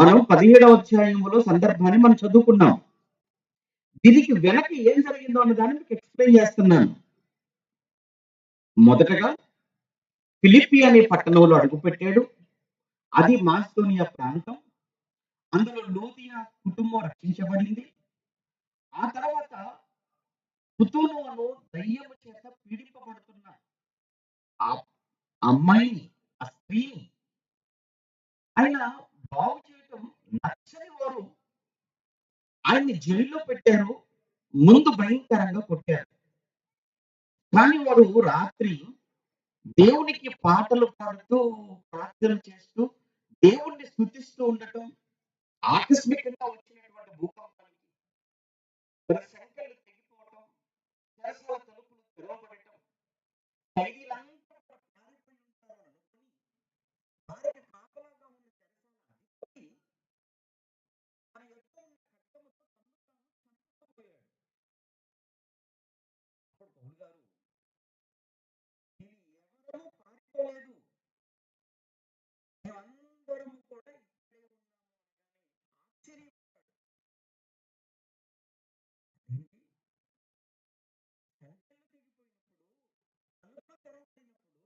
మనం పదిహేడవ అధ్యాయంలో సందర్భాన్ని మనం చదువుకున్నాం. దీనికి వెనక్కి ఏం జరిగిందో అన్న దాన్ని మీకు ఎక్స్ప్లెయిన్ చేస్తున్నాను. మొదటగా ఫిలిపి అనే పట్టణంలో అడుగుపెట్టాడు. అది మాస్టోనియా ప్రాంతం. అందులో లోతియా కుటుంబం రక్షించబడింది. ఆ తర్వాత కుతూనువను దయ్యము చేత పీడింపబడుతున్న ఆ అమ్మాయిని ఆ స్త్రీని ఆయన బాగు నచ్చని వారు ఆయన్ని జైల్లో పెట్టారు ముందు భయంకరంగా కొట్టారు. కానీ వారు రాత్రి దేవునికి పాటలు పాడుతూ ప్రార్థన చేస్తూ దేవుణ్ణి స్థుతిస్తూ ఉండటం ఆకస్మికంగా వచ్చినటువంటి భూకంపానికి. గారు. ఎవరూ పారిపోలేదు. కూడా ఇక్కడే ఉన్నాము తెగిపోయినప్పుడు తెరవబడినప్పుడు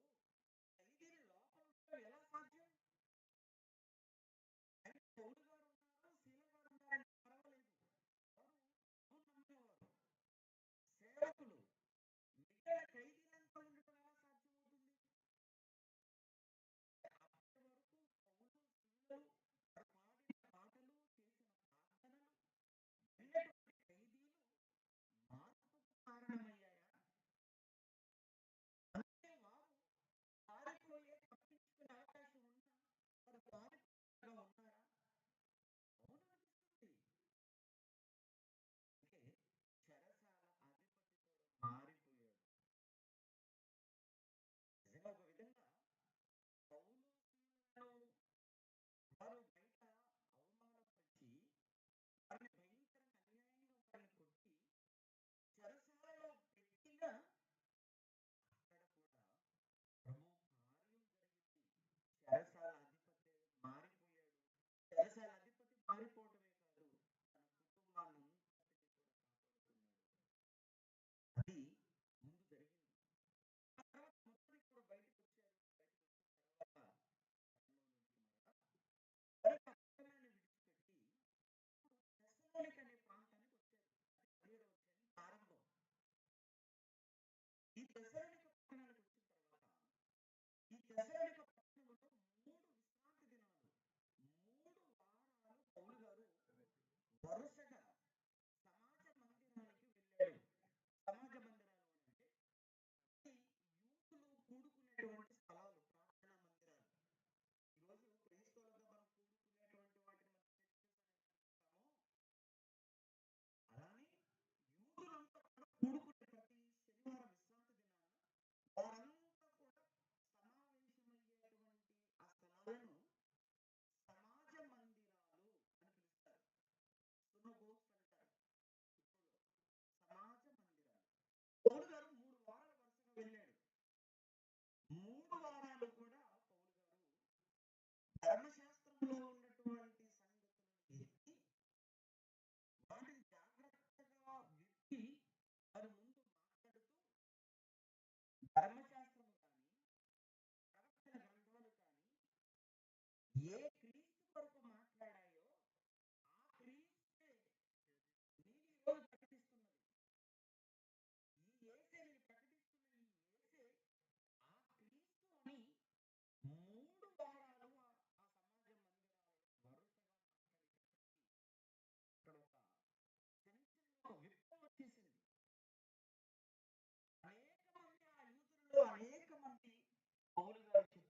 The third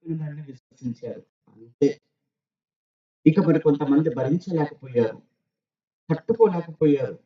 చెప్పినారని విశ్వసించారు. అంతే ఇక మరి కొంతమంది భరించలేకపోయారు. తట్టుకోలేకపోయారు.